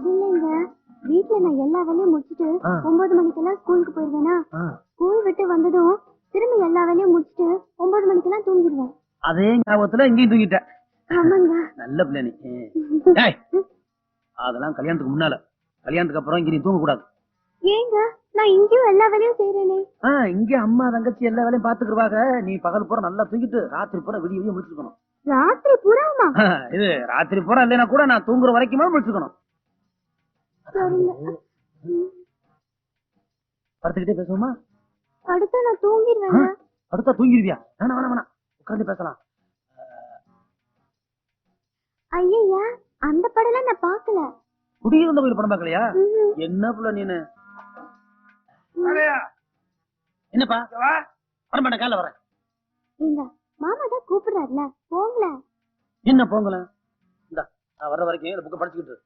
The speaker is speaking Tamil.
அது இல்லைங்க. வீட்ல நான் எல்லா வேலையும் முடிச்சிட்டு. ஒன்பது மணிக்கெல்லாம் ஸ்கூலுக்கு போயிருவேனா? ஸ்கூல் விட்டு வந்ததும் திரும்பி எல்லா வேலையும் முடிச்சிட்டு ஒன்பது மணிக்கெல்லாம் தூங்கிடுவேன் அதே ஞாபகத்துல இங்கேயும் தூங்கிட்ட ஆமாங்க. நல்ல பிள்ளை நீ. அதெல்லாம் கல்யாணத்துக்கு முன்னால. கல்யாணத்துக்கு அப்புறம் இங்க நீ தூங்க கூடாது ஏங்க நான் இங்கேயும் எல்லா வேலையும் செய்யறேனே இங்க அம்மா தங்கச்சி எல்லா வேலையும் பாத்துக்கிடுவாங்க நீ பகல் பூரா நல்லா தூங்கிட்டு ராத்திரி பூரா விடிய விடிய முடிச்சிருக்கணும். ராத்திரி பூராமா? இது ராத்திரி பூரா இல்லைன்னா கூட நான் தூங்குற வரைக்குமா முடிச்சிருக்கணும். சரிங்க படுத்துக்கிட்டே பேசுவோமா? அடுத்து நான் தூங்கிடுவேங்க அடுத்தா தூங்கிடுவியா வேணாம் வேணாம் வேணாம். உட்கார்ந்து பேசலாம். ஐயா அந்த படம்லாம் நான் பார்க்கல. குடியிருந்த கோயில் படம் பார்க்கலையா? ம்ஹும். என்ன புள்ள நீனு? என்னப்பா? வர மாட்டேன் காலைல வரேன். ஏங்க மாமா தான் கூப்பிடுறாருல போங்களேன். என்ன போங்கல இந்தா நான் வர்ற வரைக்கும் இந்த புக்கை படிச்சுக்கிட்டு இரு.